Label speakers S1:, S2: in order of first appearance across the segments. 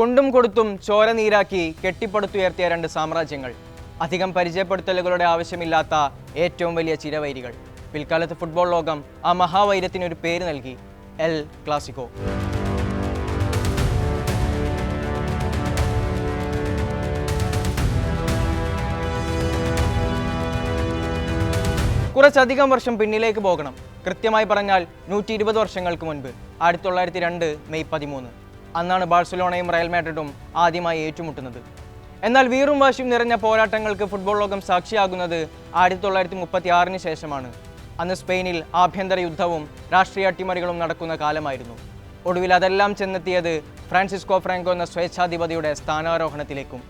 S1: കൊണ്ടും കൊടുത്തും ചോര നീരാക്കി കെട്ടിപ്പടുത്തുയർത്തിയ രണ്ട് സാമ്രാജ്യങ്ങൾ. അധികം പരിചയപ്പെടുത്തലുകളുടെ ആവശ്യമില്ലാത്ത ഏറ്റവും വലിയ ചിരവൈരികൾ. പിൽക്കാലത്ത് ഫുട്ബോൾ ലോകം ആ മഹാവൈരത്തിന് ഒരു പേര് നൽകി എൽ ക്ലാസിക്കോ. കുറച്ചധികം വർഷം പിന്നിലേക്ക് പോകണം. കൃത്യമായി പറഞ്ഞാൽ നൂറ്റി ഇരുപത് വർഷങ്ങൾക്ക് മുൻപ്. ആയിരത്തി തൊള്ളായിരത്തി രണ്ട് മെയ് പതിമൂന്ന്. അന്നാണ് ബാഴ്സലോണയും റയൽ മാഡ്രിഡും ആദ്യമായി ഏറ്റുമുട്ടുന്നത്. എന്നാൽ വീറും വാശിയും നിറഞ്ഞ പോരാട്ടങ്ങൾക്ക് ഫുട്ബോൾ ലോകം സാക്ഷിയാകുന്നത് ആയിരത്തി തൊള്ളായിരത്തി മുപ്പത്തി ആറിന് ശേഷമാണ്. അന്ന് സ്പെയിനിൽ ആഭ്യന്തര യുദ്ധവും രാഷ്ട്രീയ അട്ടിമറികളും നടക്കുന്ന കാലമായിരുന്നു. ഒടുവിൽ അതെല്ലാം ചെന്നെത്തിയത് ഫ്രാൻസിസ്കോ ഫ്രാങ്കോ എന്ന സ്വേച്ഛാധിപതിയുടെ സ്ഥാനാരോഹണത്തിലേക്കും.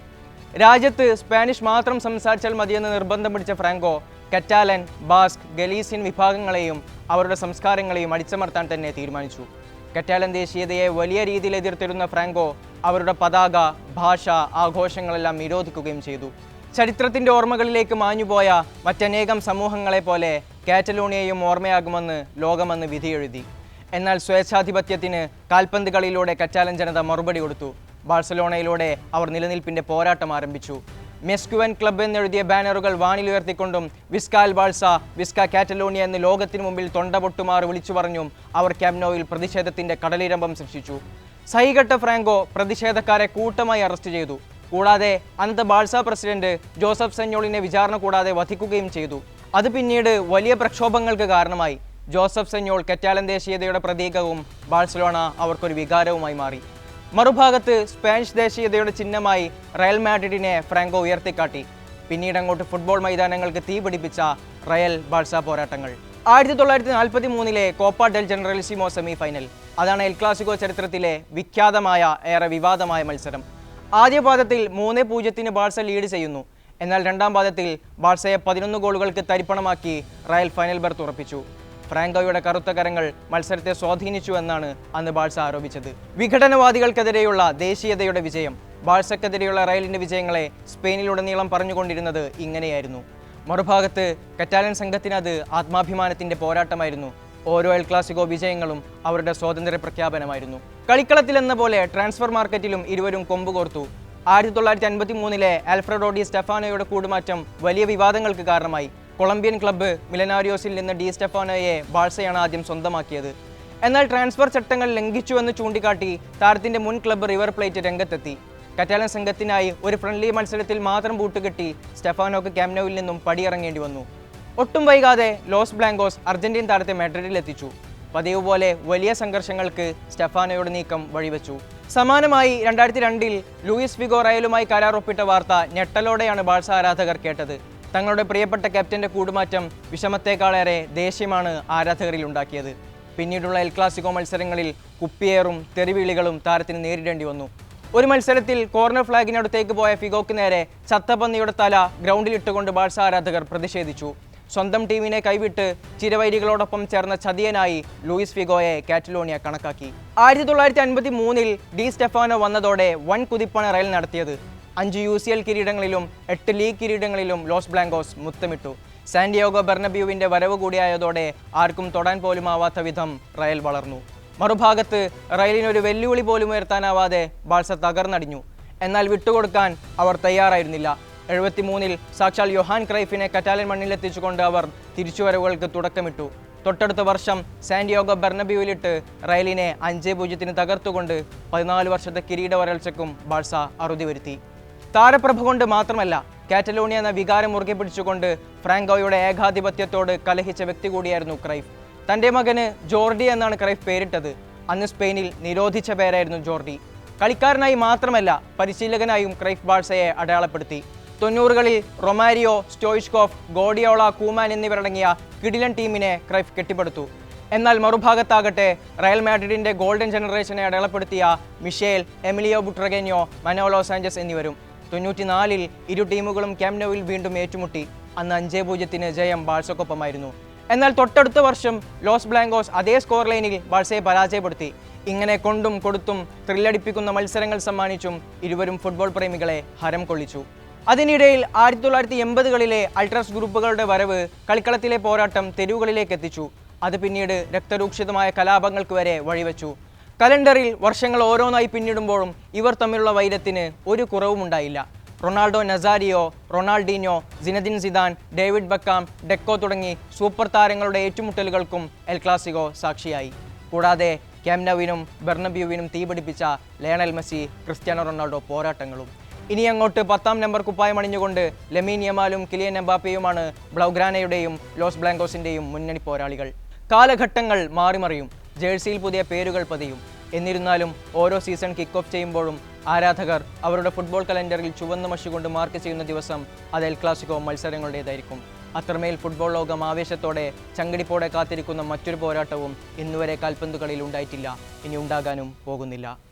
S1: രാജ്യത്ത് സ്പാനിഷ് മാത്രം സംസാരിച്ചാൽ മതിയെന്ന് നിർബന്ധം പിടിച്ച ഫ്രാങ്കോ കറ്റാലൻ ബാസ്ക് ഗലീസിയൻ വിഭാഗങ്ങളെയും അവരുടെ സംസ്കാരങ്ങളെയും അടിച്ചമർത്താൻ തന്നെ തീരുമാനിച്ചു. കറ്റാലൻ ദേശീയതയെ വലിയ രീതിയിൽ എതിർത്തിരുന്ന ഫ്രാങ്കോ അവരുടെ പതാക ഭാഷ ആഘോഷങ്ങളെല്ലാം നിരോധിക്കുകയും ചെയ്തു. ചരിത്രത്തിന്റെ ഓർമ്മകളിലേക്ക് മാഞ്ഞുപോയ മറ്റനേകം സമൂഹങ്ങളെ പോലെ കാറ്റലോണിയയും ഓർമ്മയാകുമെന്ന് ലോകമെന്ന് വിധിയെഴുതി. എന്നാൽ സ്വേച്ഛാധിപത്യത്തിന് കാൽപന്ത് കളിയിലൂടെ കറ്റാലൻ ജനത മറുപടി കൊടുത്തു. ബാഴ്സലോണയിലൂടെ അവർ നിലനിൽപ്പിന്റെ പോരാട്ടം ആരംഭിച്ചു. മെസ്ക്യുവൻ ക്ലബ്ബ് എന്നെഴുതിയ ബാനറുകൾ വാണിലുയർത്തിക്കൊണ്ടും വിസ്കാൽ ബാൾസ വിസ്ക കാറ്റലോണിയ എന്ന് ലോകത്തിനു മുമ്പിൽ തൊണ്ടപൊട്ടുമാറി വിളിച്ചു പറഞ്ഞും അവർ ക്യാമ്നോയിൽ പ്രതിഷേധത്തിന്റെ കടലിരമ്പം സൃഷ്ടിച്ചു. സൈകട്ട ഫ്രാങ്കോ പ്രതിഷേധക്കാരെ കൂട്ടമായി അറസ്റ്റ് ചെയ്തു. കൂടാതെ അന്ത ബാൾസ പ്രസിഡന്റ് ജോസഫ് സെഞ്ഞോളിനെ വിചാരണ കൂടാതെ വധിക്കുകയും ചെയ്തു. അത് പിന്നീട് വലിയ പ്രക്ഷോഭങ്ങൾക്ക് കാരണമായി. ജോസഫ് സെഞ്ഞോൾ കറ്റാലൻ ദേശീയതയുടെ പ്രതീകവും ബാഴ്സലോണ അവർക്കൊരു വികാരവുമായി മാറി. മറുഭാഗത്ത് സ്പാനിഷ് ദേശീയതയുടെ ചിഹ്നമായി റയൽ മാഡ്രിഡിനെ ഫ്രാങ്കോ ഉയർത്തിക്കാട്ടി. പിന്നീട് അങ്ങോട്ട് ഫുട്ബോൾ മൈതാനങ്ങൾക്ക് തീപിടിപ്പിച്ച റയൽ ബാഴ്സ പോരാട്ടങ്ങൾ. ആയിരത്തി തൊള്ളായിരത്തി നാൽപ്പത്തി മൂന്നിലെ Copa del Generalisimo semi final അതാണ് എൽ ക്ലാസിക്കോ ചരിത്രത്തിലെ വിഖ്യാതമായ ഏറെ വിവാദമായ മത്സരം. ആദ്യ പാദത്തിൽ മൂന്ന് പൂജ്യത്തിന് ബാഴ്സ ലീഡ് ചെയ്യുന്നു. എന്നാൽ രണ്ടാം പാദത്തിൽ ബാഴ്സയെ പതിനൊന്ന് ഗോളുകൾക്ക് തരിപ്പണമാക്കി റയൽ ഫൈനൽ ബർത്ത് ഉറപ്പിച്ചു. ഫ്രാങ്കോയുടെ കറുത്ത കരങ്ങൾ മത്സരത്തെ സ്വാധീനിച്ചു എന്നാണ് അന്ന് ബാഴ്സ ആരോപിച്ചത്. വിഘടനവാദികൾക്കെതിരെയുള്ള ദേശീയതയുടെ വിജയം ബാഴ്സക്കെതിരെയുള്ള റയലിന്റെ വിജയങ്ങളെ സ്പെയിനിലുടനീളം പറഞ്ഞുകൊണ്ടിരുന്നത് ഇങ്ങനെയായിരുന്നു. മറുഭാഗത്ത് കറ്റാലൻ സംഘത്തിന് അത് ആത്മാഭിമാനത്തിന്റെ പോരാട്ടമായിരുന്നു. ഓരോ എൽ ക്ലാസിക്കോ വിജയങ്ങളും അവരുടെ സ്വാതന്ത്ര്യ പ്രഖ്യാപനമായിരുന്നു. കളിക്കളത്തിൽ എന്ന പോലെ ട്രാൻസ്ഫർ മാർക്കറ്റിലും ഇരുവരും കൊമ്പുകോർത്തു ആയിരത്തി തൊള്ളായിരത്തി അൻപത്തി മൂന്നിലെ ആൽഫ്രഡോഡി സ്റ്റെഫാനോയുടെ കൂടുമാറ്റം വലിയ വിവാദങ്ങൾക്ക് കാരണമായി. കൊളംബിയൻ ക്ലബ്ബ് മിലനാരിയോസിൽ നിന്ന് ഡി സ്റ്റെഫാനോയെ ബാഴ്സയാണ് ആദ്യം സ്വന്തമാക്കിയത്. എന്നാൽ ട്രാൻസ്ഫർ ചട്ടങ്ങൾ ലംഘിച്ചുവെന്ന് ചൂണ്ടിക്കാട്ടി താരത്തിന്റെ മുൻ ക്ലബ്ബ് റിവർ പ്ലേറ്റ് രംഗത്തെത്തി. കറ്റാലൻ സംഘത്തിനായി ഒരു ഫ്രണ്ട്ലി മത്സരത്തിൽ മാത്രം ബൂട്ടുകെട്ടി സ്റ്റെഫാനോക്ക് ക്യാമ്നോയിൽ നിന്നും പടിയിറങ്ങേണ്ടി വന്നു. ഒട്ടും വൈകാതെ ലോസ് ബ്ലാങ്കോസ് അർജന്റീൻ താരത്തെ മാഡ്രിഡിൽ എത്തിച്ചു. പതിവ് പോലെ വലിയ സംഘർഷങ്ങൾക്ക് സ്റ്റെഫാനോയുടെ നീക്കം വഴിവെച്ചു. സമാനമായി രണ്ടായിരത്തി രണ്ടിൽ ലൂയിസ് ഫിഗോറയലുമായി കരാർ ഒപ്പിട്ട വാർത്ത ഞെട്ടലോടെയാണ് ബാഴ്സ ആരാധകർ കേട്ടത്. തങ്ങളുടെ പ്രിയപ്പെട്ട ക്യാപ്റ്റന്റെ കൂടുമാറ്റം വിഷമത്തേക്കാളേറെ ദേഷ്യമാണ് ആരാധകരിൽ ഉണ്ടാക്കിയത്. പിന്നീടുള്ള എൽ ക്ലാസിക്കോ മത്സരങ്ങളിൽ കുപ്പിയേറും തെറിവിളികളും താരത്തിന് നേരിടേണ്ടി വന്നു. ഒരു മത്സരത്തിൽ കോർണർ ഫ്ലാഗിനടുത്തേക്ക് പോയ ഫിഗോക്ക് നേരെ ചത്തപ്പന്നിയുടെ തല ഗ്രൗണ്ടിലിട്ടുകൊണ്ട് ബാഴ്സ ആരാധകർ പ്രതിഷേധിച്ചു. സ്വന്തം ടീമിനെ കൈവിട്ട് ചിരവൈരികളോടൊപ്പം ചേർന്ന ചതിയനായി ലൂയിസ് ഫിഗോയെ കാറ്റലോണിയ കണക്കാക്കി. ആയിരത്തി തൊള്ളായിരത്തി അൻപത്തി മൂന്നിൽ ഡി സ്റ്റെഫാനോ വന്നതോടെ വൻ കുതിപ്പാണ് റയൽ നടത്തിയത്. അഞ്ച് യു സി എൽ കിരീടങ്ങളിലും എട്ട് ലീഗ് കിരീടങ്ങളിലും ലോസ് ബ്ലാങ്കോസ് മുത്തമിട്ടു. സാന്റിയോഗോ ബെർണബ്യൂവിന്റെ വരവ് കൂടിയായതോടെ ആർക്കും തൊടാൻ പോലും ആവാത്ത വിധം റയൽ വളർന്നു. മറുഭാഗത്ത് റയലിനൊരു വെല്ലുവിളി പോലും ഉയർത്താനാവാതെ ബാഴ്സ തകർന്നടിഞ്ഞു. എന്നാൽ വിട്ടുകൊടുക്കാൻ അവർ തയ്യാറായിരുന്നില്ല. എഴുപത്തിമൂന്നിൽ സാക്ഷാൽ യൊഹാൻ ക്രൈഫിനെ കറ്റാലൻ മണ്ണിലെത്തിച്ചുകൊണ്ട് അവർ തിരിച്ചുവരവുകൾക്ക് തുടക്കമിട്ടു. തൊട്ടടുത്ത വർഷം സാന്റിയോഗോ ബെർണബ്യൂവിലിട്ട് റയലിനെ അഞ്ച് പൂജ്യത്തിന് തകർത്തുകൊണ്ട് പതിനാല് വർഷത്തെ കിരീട വരൾച്ചയ്ക്കും ബാഴ്സ അറുതി വരുത്തി. താരപ്രഭ കൊണ്ട് മാത്രമല്ല കാറ്റലോണിയ എന്ന വികാരം മുറുകെ പിടിച്ചുകൊണ്ട് ഫ്രാങ്കോയുടെ ഏകാധിപത്യത്തോട് കലഹിച്ച വ്യക്തി കൂടിയായിരുന്നു ക്രൈഫ്. തന്റെ മകന് ജോർഡി എന്നാണ് ക്രൈഫ് പേരിട്ടത്. അന്ന് സ്പെയിനിൽ നിരോധിച്ച പേരായിരുന്നു ജോർഡി. കളിക്കാരനായി മാത്രമല്ല പരിശീലകനായും ക്രൈഫ് ബാഴ്സയെ അടയാളപ്പെടുത്തി. തൊണ്ണൂറുകളിൽ റൊമാരിയോ സ്റ്റോയിഷ്കോഫ് ഗോഡിയോള കൂമാൻ എന്നിവരടങ്ങിയ കിടിലൻ ടീമിനെ ക്രൈഫ് കെട്ടിപ്പടുത്തു. എന്നാൽ മറുഭാഗത്താകട്ടെ റയൽ മാഡ്രിഡിന്റെ ഗോൾഡൻ ജനറേഷനെ അടയാളപ്പെടുത്തിയ Michel Emilio Butragueno Manolo Sanchis എന്നിവരും. തൊണ്ണൂറ്റിനാലിൽ ഇരു ടീമുകളും ക്യാമ്നോവിൽ വീണ്ടും ഏറ്റുമുട്ടി. അന്ന് അഞ്ചേ പൂജ്യത്തിന് ജയം ബാഴ്സക്കൊപ്പമായിരുന്നു. എന്നാൽ തൊട്ടടുത്ത വർഷം ലോസ് ബ്ലാങ്കോസ് അതേ സ്കോർ ലൈനിൽ ബാഴ്സയെ പരാജയപ്പെടുത്തി. ഇങ്ങനെ കൊണ്ടും കൊടുത്തും ത്രില്ലടിപ്പിക്കുന്ന മത്സരങ്ങൾ സമ്മാനിച്ചും ഇരുവരും ഫുട്ബോൾ പ്രേമികളെ ഹരം കൊള്ളിച്ചു. അതിനിടയിൽ ആയിരത്തി തൊള്ളായിരത്തി എൺപതുകളിലെ അൾട്രാസ് ഗ്രൂപ്പുകളുടെ വരവ് കളിക്കളത്തിലെ പോരാട്ടം തെരുവുകളിലേക്ക് എത്തിച്ചു. അത് പിന്നീട് രക്തരൂക്ഷിതമായ കലാപങ്ങൾക്ക് വരെ വഴിവെച്ചു. കലണ്ടറിൽ വർഷങ്ങൾ ഓരോന്നായി പിന്നിടുമ്പോഴും ഇവർ തമ്മിലുള്ള വൈരത്തിന് ഒരു കുറവുമുണ്ടായില്ല Ronaldo Nazario Ronaldinho Zinedine Zidane David Beckham Deco തുടങ്ങി സൂപ്പർ താരങ്ങളുടെ ഏറ്റുമുട്ടലുകൾക്കും എൽ ക്ലാസിക്കോ സാക്ഷിയായി. കൂടാതെ ക്യാംനവിനും ബെർണബ്യുവിനും തീപിടിപ്പിച്ച ലയണൽ മെസ്സി ക്രിസ്ത്യാനോ റൊണാൾഡോ പോരാട്ടങ്ങളും. ഇനി അങ്ങോട്ട് പത്താം നമ്പർ കുപ്പായം അണിഞ്ഞുകൊണ്ട് ലെമീൻ യമാലും കിലിയൻ എംബാപ്പയുമാണ് ബ്ലൗഗ്രാനയുടെയും ലോസ് ബ്ലാങ്കോസിന്റെയും മുന്നണി പോരാളികൾ. കാലഘട്ടങ്ങൾ മാറിമറിയും. ജേഴ്സിയിൽ പുതിയ പേരുകൾ പതിയും. എന്നിരുന്നാലും ഓരോ സീസൺ കിക്ക് ഓഫ് ചെയ്യുമ്പോഴും ആരാധകർ അവരുടെ ഫുട്ബോൾ കലണ്ടറിൽ ചുവന്ന മഷി കൊണ്ട് മാർക്ക് ചെയ്യുന്ന ദിവസം അത് എൽ ക്ലാസിക്കോ മത്സരങ്ങളുടേതായിരിക്കും. അത്രമേൽ ഫുട്ബോൾ ലോകം ആവേശത്തോടെ ചങ്കടിപ്പോടെ കാത്തിരിക്കുന്ന മറ്റൊരു പോരാട്ടവും ഇന്നുവരെ കാൽപന്തുകളിൽ ഉണ്ടായിട്ടില്ല. ഇനി ഉണ്ടാകാനും പോകുന്നില്ല.